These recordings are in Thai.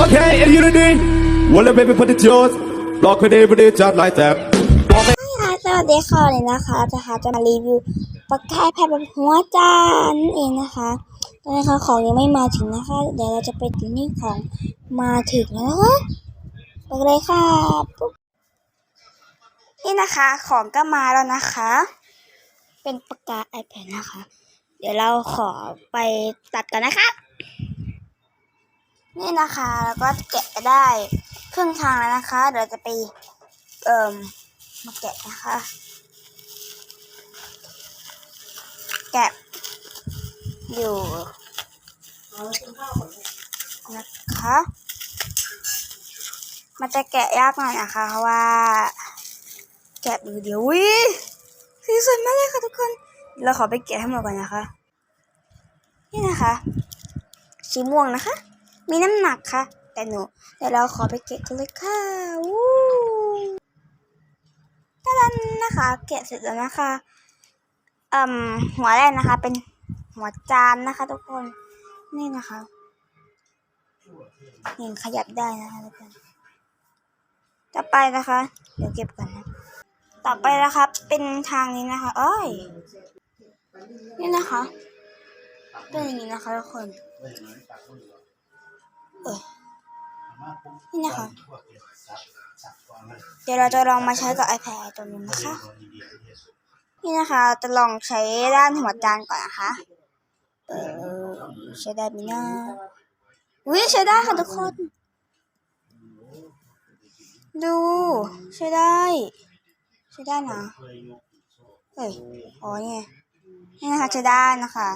Okay, in unity. Well, the baby, put the jaws. Block with every just like that. ค่ะสวัสดีค่ะวันนี้นะคะจะหาจะมารีวิวปากกาแผ่นแบบหัวจานนั่นเองนะคะตอนนี้ค่ะของยังไม่มาถึงนะคะ เดี๋ยวเราจะไปถึงนี่ของมาถึงแล้วนะคะไปกันเลยค่ะปุ๊บนี่นะคะของก็มาแล้วนะคะ เป็นปากกา iPad นะคะ เดี๋ยวเราขอไปตัดกันนะคะ นี่นะคะแล้วก็แกะได้ครึ่งทางแล้วนะคะ เดี๋ยวจะไปเอ่มมาแกะนะคะ แกะอยู่นะคะ มันจะแกะยากหน่อยนะคะเพราะว่า แกะมือเดียววิสีสวยมากเลยค่ะทุกคน เราขอไปแกะให้หมดก่อนนะคะ นี่นะคะ สีม่วงนะคะ มีน้ำหนักค่ะ แต่หนูเดี๋ยวเราขอไปเก็บกันเลยค่ะวู้ตาดันนะคะแกะเสร็จแล้วนะคะเอ่มหัวแรกนะคะ เป็นหัวจานนะคะ ทุกคนนี่นะคะยังขยับได้นะคะทุกคนต่อไปนะคะ เดี๋ยวเก็บก่อนนะ ต่อไปนะคะเป็นทางนี้นะคะเอ้ยนี่นะคะ เป็นอย่างนี้นะคะทุกคน เอ้ยนี่นะคะ เดี๋ยวเราจะลองมาใช้กับ iPad ตัวนี้นะคะ นี่นะคะจะลองใช้ด้านหัวจานก่อนนะคะ เออใช้ได้ไหมนะอุ้ยใช้ได้ค่ะทุกคน ดูใช้ได้ ใช้ได้นะเอ้ยอ๋อเนี่ยนี่นะคะใช้ได้นะคะ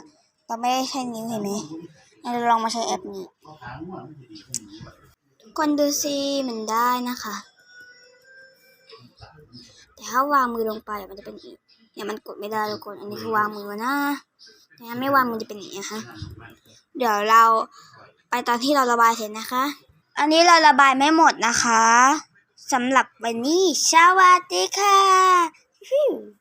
เราไม่ได้ใช้นิ้วเห็นไหม ลองมาใช้แอปนี้คนดูสิมันได้นะคะ แต่ถ้าวางมือลงไปมันจะเป็นอีกเนี่ยมันกดไม่ได้ทุกคนอันนี้คือวางมือนะแต่ถ้าไม่วางมือจะเป็นอย่างนี้นะคะเดี๋ยวเราไปตอนที่เราระบายเสร็จนะคะ อันนี้เราระบายไม่หมดนะคะสำหรับวันนี้สวัสดีค่ะ